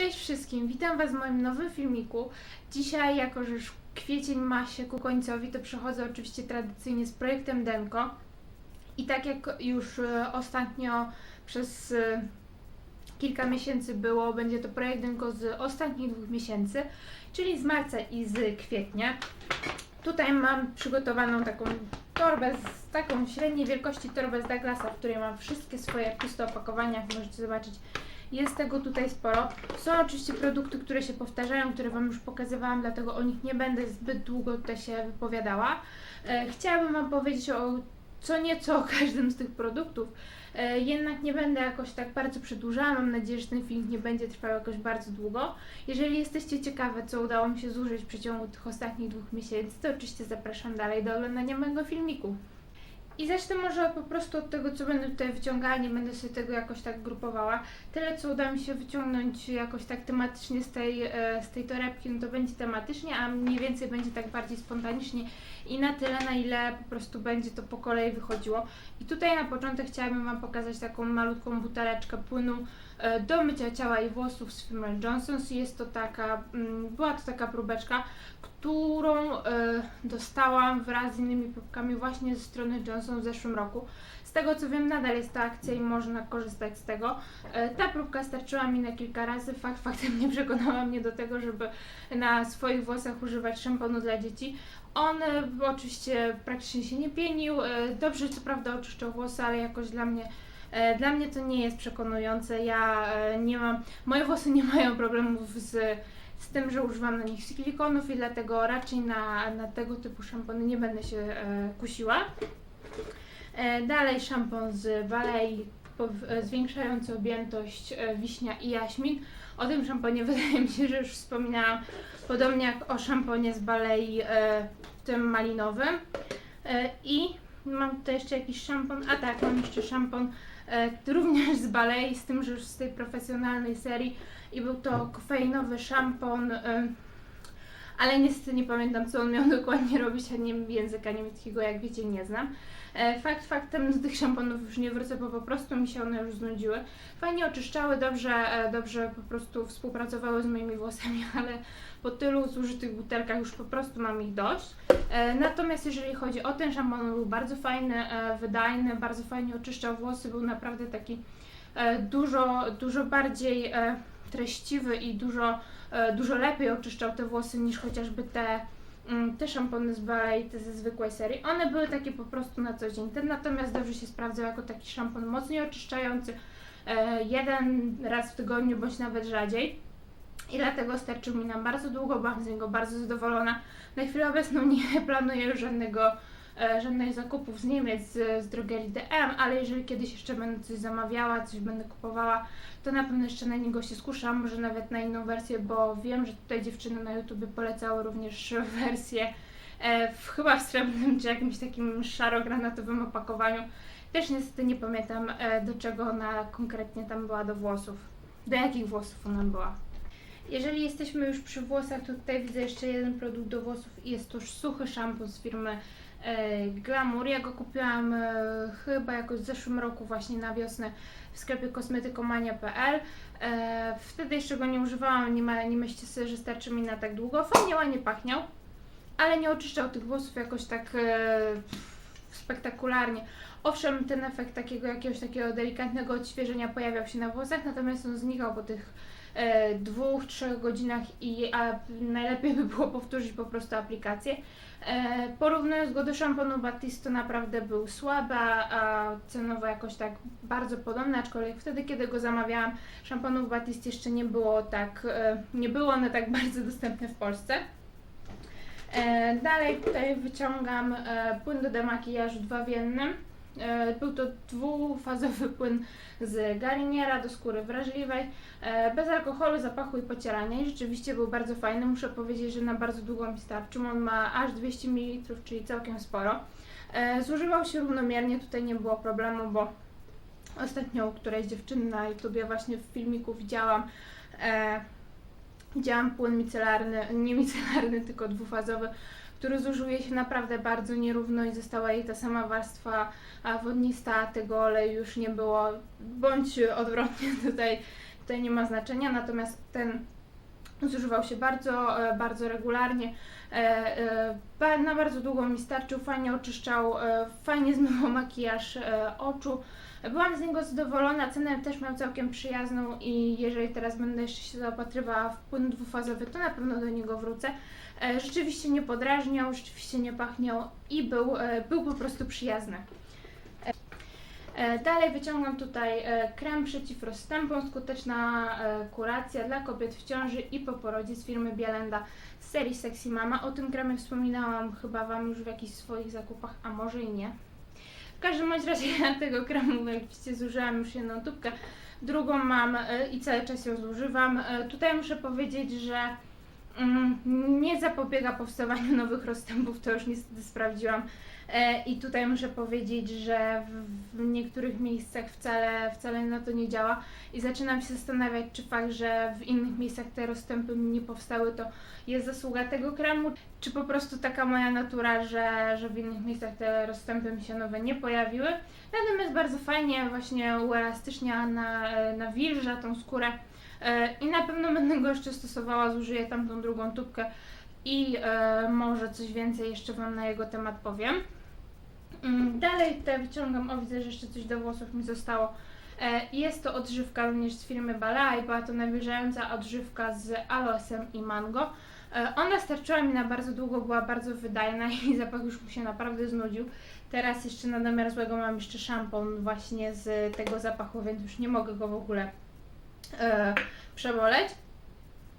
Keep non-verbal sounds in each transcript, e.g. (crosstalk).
Cześć wszystkim, witam Was w moim nowym filmiku. Dzisiaj, jako że już kwiecień ma się ku końcowi, to przechodzę oczywiście tradycyjnie z projektem Denko. I tak jak już e, ostatnio przez e, kilka miesięcy było, będzie to projekt Denko z ostatnich dwóch miesięcy, czyli z marca i z kwietnia. Tutaj mam przygotowaną taką torbę, z taką średniej wielkości torbę z Douglasa, w której mam wszystkie swoje puste opakowania, jak możecie zobaczyć. Jest tego tutaj sporo. Są oczywiście produkty, które się powtarzają, które Wam już pokazywałam, dlatego o nich nie będę zbyt długo tutaj się wypowiadała. E, chciałabym Wam powiedzieć o co nieco o każdym z tych produktów. E, jednak nie będę jakoś tak bardzo przedłużała. Mam nadzieję, że ten film nie będzie trwał jakoś bardzo długo. Jeżeli jesteście ciekawe, co udało mi się zużyć w przeciągu tych ostatnich dwóch miesięcy, to oczywiście zapraszam dalej do oglądania mojego filmiku. I zacznę może po prostu od tego, co będę tutaj wyciągała, nie będę sobie tego jakoś tak grupowała. Tyle, co uda mi się wyciągnąć jakoś tak tematycznie z tej, e, z tej torebki, no to będzie tematycznie, a mniej więcej będzie tak bardziej spontanicznie i na tyle, na ile po prostu będzie to po kolei wychodziło. I tutaj na początek chciałabym Wam pokazać taką malutką buteleczkę płynu do mycia ciała i włosów z firmy Johnson's. Jest to taka, mm, była to taka próbeczka, którą e, dostałam wraz z innymi próbkami właśnie ze strony Johnson w zeszłym roku. Z tego co wiem, nadal jest ta akcja i można korzystać z tego. E, ta próbka starczyła mi na kilka razy. Fakt (laughs) faktem nie przekonała mnie do tego, żeby na swoich włosach używać szamponu dla dzieci. On e, oczywiście praktycznie się nie pienił. E, dobrze, co prawda, oczyszczał włosy, ale jakoś dla mnie. E, Dla mnie to nie jest przekonujące. Ja e, nie mam. Moje włosy nie mają problemów z z tym, że używam na nich silikonów i dlatego raczej na, na tego typu szampony nie będę się e, kusiła. Dalej szampon z e, zwiększający objętość wiśnia i jaśmin. O tym szamponie (laughs) wydaje mi się, że już wspominałam, podobnie jak o szamponie z Balei tym malinowym. I mam tutaj jeszcze jakiś szampon, a tak, mam jeszcze szampon e, również z Balei, z tym, że już z tej profesjonalnej serii i był to kofeinowy szampon, e, ale niestety nie pamiętam, co on miał (laughs) dokładnie robić, a nie języka niemieckiego, jak wiecie, nie znam. E, Fakt faktem do tych szamponów już nie wrócę, bo po prostu mi się one już znudziły. Fajnie oczyszczały, dobrze, e, dobrze po prostu współpracowały z moimi włosami, (laughs) ale po tylu zużytych butelkach już po prostu mam ich dość. E, Natomiast jeżeli chodzi o ten szampon, on był bardzo fajny, e, wydajny, bardzo fajnie oczyszczał włosy, był naprawdę taki e, dużo, dużo bardziej treściwy i dużo, dużo lepiej oczyszczał te włosy niż chociażby te, mm, te szampony z Balei, te ze zwykłej serii. One były takie po prostu na co dzień. Ten natomiast dobrze się sprawdzał jako taki szampon mocniej oczyszczający, jeden raz w tygodniu bądź nawet rzadziej. I dlatego starczył mi na bardzo długo, byłam z niego bardzo zadowolona. Na chwilę obecną nie (laughs) planuję już żadnego, e, żadnych zakupów z Niemiec, z, z drogerii DM, ale jeżeli kiedyś jeszcze będę coś zamawiała, coś będę kupowała, to na pewno jeszcze na niego się skuszam, może nawet na inną wersję, bo wiem, że tutaj dziewczyny na YouTube polecały również (laughs) wersję e, w, chyba w srebrnym czy jakimś takim szaro-granatowym opakowaniu. Też niestety nie pamiętam e, do czego ona konkretnie tam była do włosów. Do jakich włosów ona była. Jeżeli jesteśmy już przy włosach, to tutaj widzę jeszcze jeden produkt do włosów i jest to suchy szampon z firmy e, Glamour. Ja go kupiłam e, chyba jakoś w zeszłym roku właśnie na wiosnę w sklepie kosmetykomania.pl. E, wtedy jeszcze go nie używałam, nie, ma, nie myślcie sobie, że starczy mi na tak długo. Fajnie, ładnie pachniał, ale nie oczyszczał tych włosów jakoś tak spektakularnie. Owszem, ten efekt takiego jakiegoś takiego delikatnego odświeżenia pojawiał się na włosach, natomiast on znikał po tych dwóch, trzech godzinach i a najlepiej by było powtórzyć po prostu aplikację. E, porównując go do szamponu Batiste, to naprawdę był słaby, a cenowo jakoś tak bardzo podobny, aczkolwiek wtedy, kiedy go zamawiałam, szamponów Batiste jeszcze nie było tak, e, nie było one tak (laughs) bardzo dostępne w Polsce. E, dalej tutaj wyciągam e, płyn do demakijażu dwa w jednym. E, Był to dwufazowy płyn z Garniera do skóry wrażliwej, e, bez alkoholu, zapachu i pocierania i rzeczywiście był bardzo fajny. Muszę powiedzieć, że na bardzo długo mi starczył. On ma aż 200 ml, czyli całkiem sporo. E, Zużywał się równomiernie, tutaj nie było problemu, bo ostatnio u którejś dziewczyny na YouTubie właśnie w filmiku widziałam widziałam płyn micelarny, (laughs) nie micelarny, tylko dwufazowy, który zużyje się naprawdę bardzo nierówno i została jej ta sama warstwa wodnista, tego oleju już nie było, bądź odwrotnie (laughs) tutaj tutaj nie ma znaczenia, natomiast ten zużywał się bardzo, e, bardzo regularnie. E, e, Na bardzo długo mi starczył, fajnie oczyszczał, fajnie zmywał makijaż oczu. Byłam z niego zadowolona, cenę też miał całkiem przyjazną i jeżeli teraz będę jeszcze się zaopatrywała w płyn dwufazowy, to na pewno do niego wrócę. E, Rzeczywiście nie podrażniał, rzeczywiście nie pachniał i był, e, był po prostu przyjazny. E, Dalej wyciągam tutaj krem przeciw rozstępom, skuteczna kuracja dla kobiet w ciąży i po porodzie z firmy Bielenda z serii Sexy Mama. O tym kremie wspominałam chyba Wam już w jakichś swoich zakupach, a może i nie. W każdym razie ja tego kremu oczywiście zużyłam już jedną tubkę, drugą mam e, i cały czas ją zużywam. E, Tutaj muszę powiedzieć, że nie zapobiega powstawaniu nowych rozstępów, to już niestety sprawdziłam. E, I tutaj muszę powiedzieć, że w, niektórych miejscach wcale, wcale na to nie działa i zaczynam się zastanawiać, czy fakt, że w innych miejscach te rozstępy nie powstały, to jest zasługa tego kremu, czy po prostu taka moja natura, że, że w innych miejscach te rozstępy mi się nowe nie pojawiły. Natomiast bardzo fajnie właśnie uelastycznia na, na wilża tą skórę i na pewno będę go jeszcze stosowała, zużyję tam tą drugą tubkę i e, może coś więcej jeszcze Wam na jego temat powiem. Mm, Dalej tutaj wyciągam, o widzę, że jeszcze coś do włosów mi zostało. E, Jest to odżywka również z firmy Balaa i była to nawilżająca odżywka z aloesem i mango. E, Ona starczyła mi na bardzo długo, była bardzo wydajna (laughs) i zapach już mi się naprawdę znudził. Teraz jeszcze na domiar złego mam jeszcze szampon właśnie z tego zapachu, więc już nie mogę go w ogóle e, przeboleć.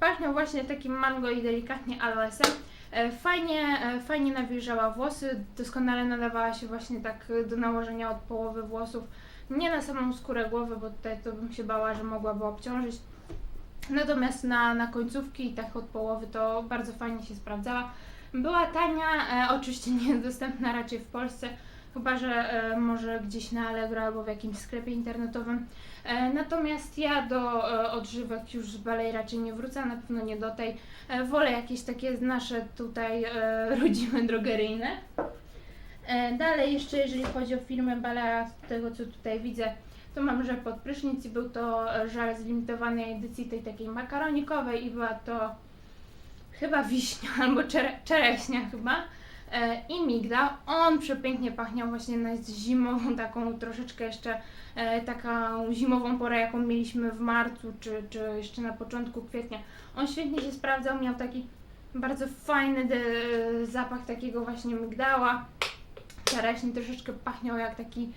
Pachniał właśnie takim mango i delikatnie aloesem. E, Fajnie, e, fajnie nawilżała włosy, doskonale nadawała się właśnie tak do nałożenia od połowy włosów. Nie na samą skórę głowy, bo tutaj to bym się bała, że mogłaby obciążyć. Natomiast na, na końcówki i tak od połowy to bardzo fajnie się sprawdzała. Była tania, e, oczywiście (laughs) niedostępna raczej w Polsce, chyba że e, może gdzieś na Allegro albo w jakimś sklepie internetowym. E, natomiast ja do e, odżywek już z Balej raczej nie wrócę, na pewno nie do tej. E, wolę jakieś takie nasze tutaj e, (laughs) rodzime drogeryjne. E, dalej jeszcze jeżeli chodzi o firmę Balea, z tego co tutaj widzę, to mam żel pod prysznic był to e, żel z limitowanej edycji tej takiej makaronikowej i była to chyba wiśnia albo czere, czereśnia chyba i migdał. On przepięknie pachniał właśnie na zimową, (laughs) taką troszeczkę jeszcze e, taką zimową porę, jaką mieliśmy w marcu czy, czy jeszcze na początku kwietnia. On świetnie się sprawdzał, miał taki bardzo fajny de, zapach takiego właśnie migdała. Czereśni troszeczkę pachniał jak taki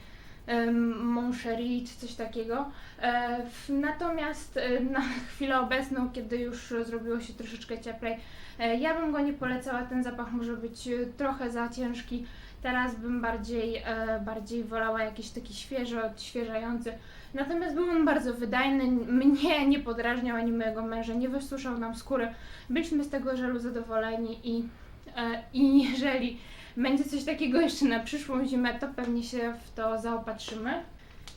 Moncherie czy coś takiego. E, Natomiast e, na (laughs) chwilę obecną, kiedy już zrobiło się troszeczkę cieplej, e, ja bym go nie polecała. Ten zapach może być trochę za ciężki. Teraz bym bardziej, bardziej wolała jakiś taki świeży, odświeżający. Natomiast był on bardzo wydajny, mnie nie podrażniał ani mojego męża, nie wysuszał nam skóry. Byliśmy z tego żelu zadowoleni i, i (laughs) jeżeli będzie coś takiego jeszcze na przyszłą zimę, to pewnie się w to zaopatrzymy.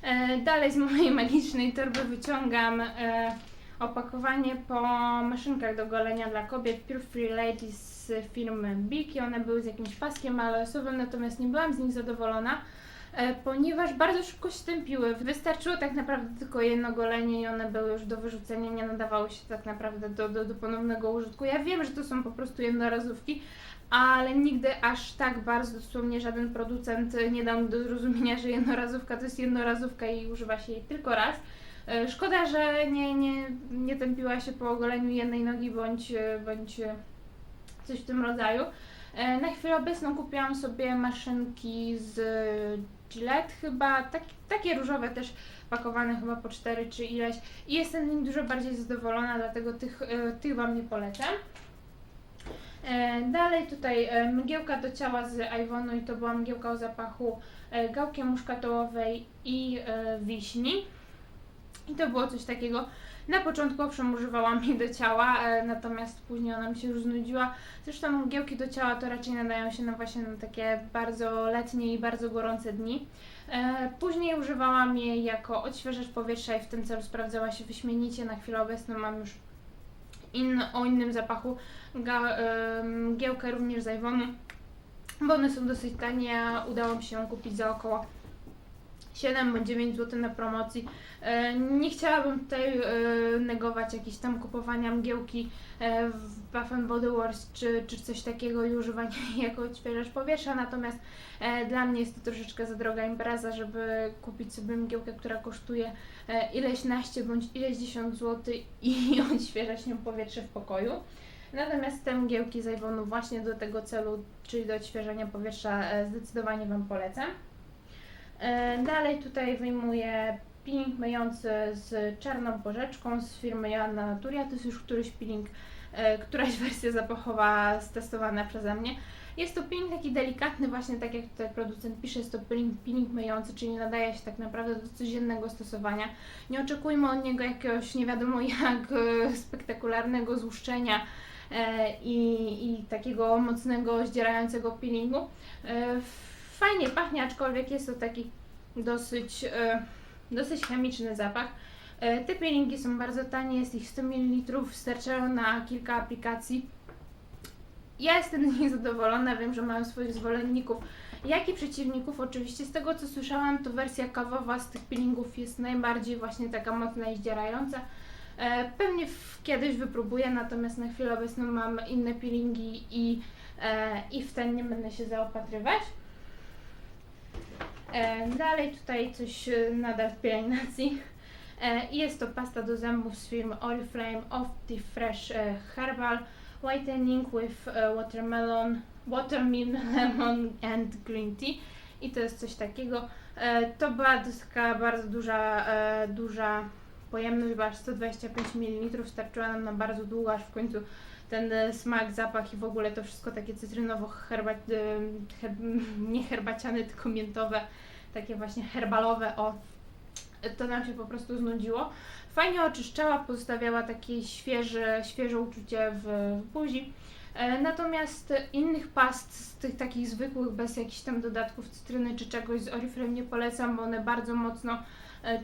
E, Dalej z mojej (laughs) magicznej torby wyciągam e, opakowanie po maszynkach do golenia dla kobiet Pure Free Ladies z firmy Biki. One były z jakimś paskiem aloesowym, natomiast nie byłam z nich zadowolona, e, ponieważ bardzo szybko się tępiły. Wystarczyło tak naprawdę tylko jedno golenie i one były już do wyrzucenia, nie nadawały się tak naprawdę do, do, do ponownego użytku. Ja wiem, że to są po prostu jednorazówki, ale nigdy aż tak bardzo dosłownie żaden producent nie dał mi do zrozumienia, że jednorazówka to jest jednorazówka i używa się jej tylko raz. E, Szkoda, że nie, nie, nie tępiła się po ogoleniu jednej nogi bądź, e, bądź e, coś w tym rodzaju. Na chwilę obecną kupiłam sobie maszynki z Gillette chyba, tak, takie różowe też pakowane chyba po 4 czy ileś i jestem nich dużo bardziej zadowolona, dlatego tych, tych Wam nie polecam. E, Dalej tutaj e, mgiełka do ciała z Ivonu i to była mgiełka o zapachu e, gałki muszkatołowej i wiśni. I to było coś takiego. Na początku owszem używałam (laughs) jej do ciała, natomiast później ona mi się już znudziła. Zresztą mgiełki do ciała to raczej nadają się na właśnie na takie bardzo letnie i bardzo gorące dni. Później używałam jej jako odświeżacz powietrza i w tym celu sprawdzała się wyśmienicie. Na chwilę obecną mam już in, o innym zapachu. Ga, mgiełkę również z bo one są dosyć tanie, udało mi się ją kupić za około 7 bądź 9 zł na promocji. E, Nie chciałabym tutaj e, negować jakieś tam kupowania mgiełki e, w and Body Works czy, czy coś takiego i używania jej jako odświeżacz powietrza, natomiast dla mnie jest to troszeczkę za droga impreza, żeby kupić sobie mgiełkę, która kosztuje ileś naście bądź ileś dziesiąt złotych i (laughs) odświeżać nią powietrze w pokoju. Natomiast te mgiełki z właśnie do tego celu, czyli do odświeżania powietrza, zdecydowanie Wam polecam. E, Dalej tutaj wyjmuję peeling myjący z czarną porzeczką z firmy Joanna Naturia. To jest już któryś peeling, e, któraś (laughs) wersja zapachowa stestowana przeze mnie. Jest to peeling taki delikatny, właśnie tak jak tutaj producent pisze, jest to peeling, peeling myjący, czyli nadaje się tak naprawdę do codziennego stosowania. Nie oczekujmy od niego jakiegoś nie wiadomo (laughs) jak e, spektakularnego złuszczenia i, i takiego mocnego, zdzierającego peelingu. E, Fajnie pachnie, aczkolwiek jest to taki dosyć, e, dosyć chemiczny zapach. E, Te peelingi są bardzo tanie, jest ich 100 ml, starczają na kilka aplikacji. Ja jestem (laughs) z nich zadowolona, wiem, że mają swoich zwolenników, jak i przeciwników. Oczywiście z tego co słyszałam, to wersja kawowa z tych peelingów jest najbardziej właśnie taka mocna i zdzierająca. E, Pewnie w, kiedyś wypróbuję, natomiast na chwilę obecną mam inne peelingi i, e, i w ten nie będę się zaopatrywać. E, Dalej tutaj coś e, nadal w pielęgnacji. E, Jest to pasta do zębów z firmy Oriflame the Fresh Herbal Whitening with Watermelon, Watermelon Lemon and Green Tea. I to jest coś takiego. To była taka bardzo duża, duża pojemność, bo aż 125 ml starczyła nam na bardzo długo, aż w końcu ten e, smak, zapach i w ogóle to wszystko takie cytrynowo herbat, e, her, nie tylko miętowe, takie właśnie herbalowe, o, to nam się po prostu znudziło. Fajnie oczyszczała, pozostawiała takie świeże, świeże uczucie w, w buzi. E, Natomiast innych past z tych takich zwykłych, bez jakichś tam dodatków cytryny czy czegoś z Oriflame nie polecam, bo one bardzo mocno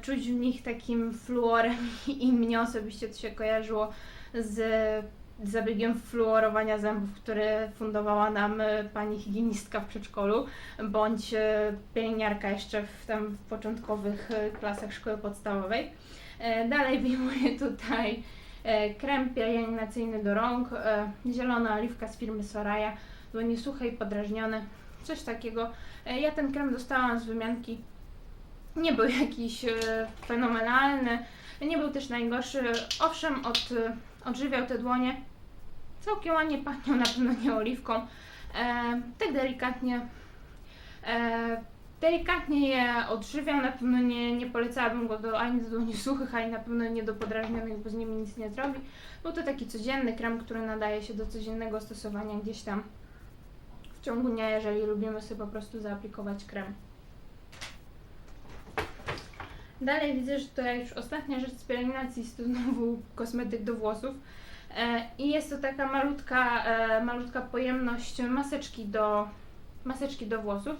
czuć w nich takim fluorem (laughs) i mnie osobiście to się kojarzyło z zabiegiem fluorowania zębów, który fundowała nam e, pani higienistka w przedszkolu, bądź e, pielęgniarka jeszcze w tam w początkowych e, klasach szkoły podstawowej. E, Dalej wyjmuję (laughs) tutaj e, krem pielęgnacyjny do rąk, e, zielona oliwka z firmy Soraya, dłonie suche i podrażnione, coś takiego. E, Ja ten krem dostałam z wymianki, nie był jakiś e, fenomenalny, nie był też najgorszy. Owszem, od, odżywiał te dłonie. Całkiem ładnie pachniał, na pewno nie oliwką. E, tak delikatnie. E, delikatnie je odżywiał, na pewno nie, nie polecałabym go do, ani do dłoni suchych, ani na pewno nie do podrażnionych, bo z nimi nic nie zrobi. Był to taki codzienny krem, który nadaje się do codziennego stosowania gdzieś tam w ciągu dnia, jeżeli lubimy sobie po prostu zaaplikować krem. Dalej widzę, że to już ostatnia rzecz z pielęgnacji (laughs) znowu kosmetyk do włosów. E, I jest to taka malutka, e, malutka pojemność maseczki do, maseczki do włosów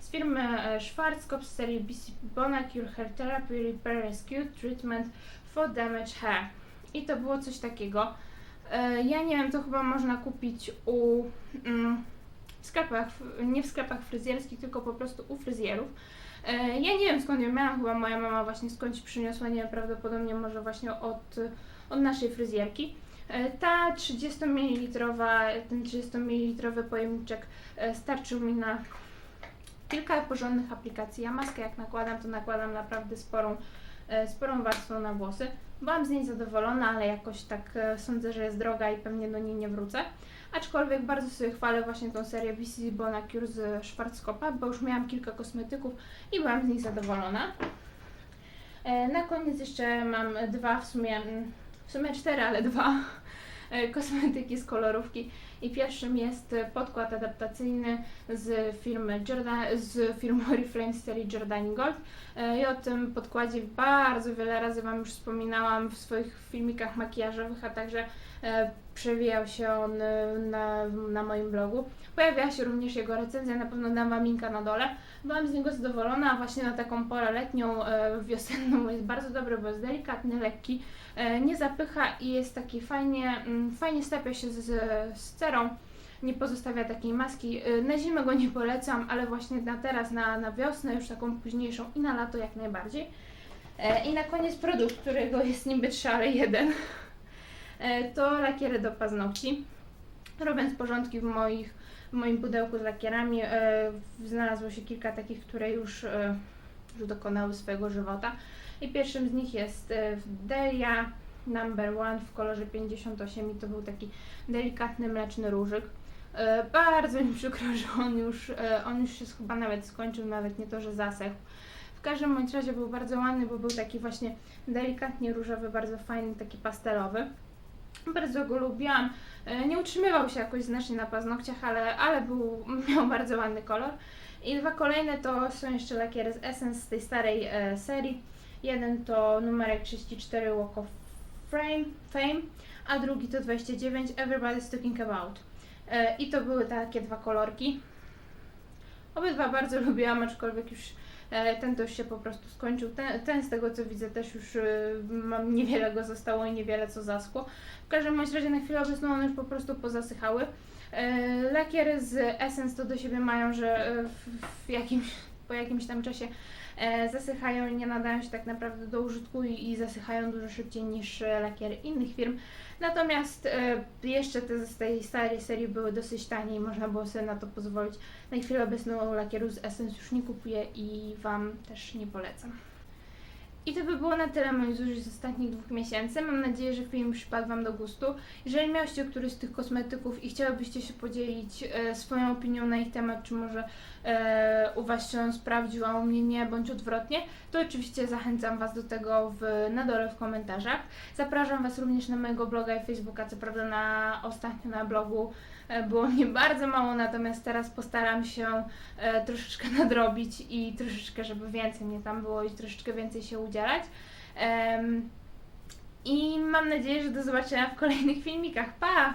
z firmy e, Schwarzkopf z serii BC Bonacure Hair Therapy Repair Rescue Treatment for Damaged Hair. I to było coś takiego. Ja nie wiem, to chyba można kupić u mm, w sklepach, nie w sklepach fryzjerskich, tylko po prostu u fryzjerów. E, Ja nie wiem skąd ją miałam, chyba moja mama właśnie skądś przyniosła, nie prawdopodobnie może właśnie od, od naszej fryzjerki. E, Ta 30 ml, ten 30 ml pojemniczek e, starczył mi na kilka porządnych aplikacji. Ja maskę jak nakładam, to nakładam naprawdę sporą, sporą warstwą na włosy. Byłam z niej zadowolona, ale jakoś tak sądzę, że jest droga i pewnie do niej nie wrócę. Aczkolwiek bardzo sobie chwalę właśnie tą serię BC Bonacure z Schwarzkopfa, bo już miałam kilka kosmetyków i byłam z nich zadowolona. E, Na koniec jeszcze mam dwa, w sumie, w sumie cztery, ale dwa kosmetyki z kolorówki. I pierwszym jest e, podkład adaptacyjny z firmy, Jordan, z firmy (laughs) Oriflame z serii Giordani Gold. E, Ja o tym podkładzie bardzo wiele razy Wam już wspominałam w swoich filmikach makijażowych, a także e, przewijał się on e, na, na moim blogu. Pojawiła się również jego recenzja, na pewno dam Wam linka na dole. Byłam z niego zadowolona, właśnie na taką porę letnią, e, wiosenną jest bardzo dobry, bo jest delikatny, lekki, e, nie zapycha i jest taki fajnie, mm, fajnie stapia się z, z cerą. nie pozostawia takiej maski. Y, Na zimę go nie polecam, ale właśnie na teraz, na, na wiosnę, już taką późniejszą i na lato jak najbardziej. E, I na koniec produkt, którego jest niby ale jeden. E, To lakiery do paznokci. Robiąc porządki w, moich, w moim pudełku z lakierami, e, znalazło się kilka takich, które już, e, już dokonały swojego żywota. I pierwszym z nich jest e, Delia Number One w kolorze 58 i to był taki delikatny mleczny różyk. E, Bardzo mi przykro, że on już, e, on już się chyba nawet skończył, nawet nie to, że zasechł. W każdym bądź razie był bardzo ładny, bo był taki właśnie delikatnie różowy, bardzo fajny, taki pastelowy. Bardzo go lubiłam. Nie utrzymywał się jakoś znacznie na paznokciach, ale, ale był, (laughs) miał bardzo ładny kolor. I dwa kolejne to są jeszcze lakiery z Essence z tej starej serii. Jeden to numerek 34 Walk of Fame, Fame, a drugi to 29 Everybody's Talking About. E, I to były takie dwa kolorki. Obydwa bardzo (laughs) lubiłam, aczkolwiek już e, ten to już się po prostu skończył. Ten, ten z tego co widzę też już e, mam niewiele go zostało i niewiele co zaschło. W każdym razie na chwilę obecną one już po prostu pozasychały. Lakiery z Essence to do siebie mają, że w, jakimś, po jakimś tam czasie zasychają i nie nadają się tak naprawdę do użytku i, i zasychają dużo szybciej niż e, lakiery innych firm. Natomiast e, jeszcze te z tej starej serii były dosyć tanie i można było sobie na to pozwolić. Na chwilę obecną lakieru z Essence już nie kupuję i Wam też nie polecam. I to by było na tyle moich zużyć z ostatnich dwóch miesięcy. Mam nadzieję, że film przypadł Wam do gustu. Jeżeli miałyście któryś z tych kosmetyków i chciałybyście się podzielić e, swoją opinią na ich temat, czy może e, u Was się on sprawdził, a u mnie nie, bądź odwrotnie, to oczywiście zachęcam Was do tego w, na dole w komentarzach. Zapraszam Was również na mojego bloga i Facebooka, co prawda na ostatnio na blogu było mnie bardzo mało, natomiast teraz postaram się e, troszeczkę (laughs) nadrobić i troszeczkę, żeby więcej mnie tam było i troszeczkę więcej się udzielać. I mam nadzieję, że do zobaczenia w kolejnych filmikach. Pa!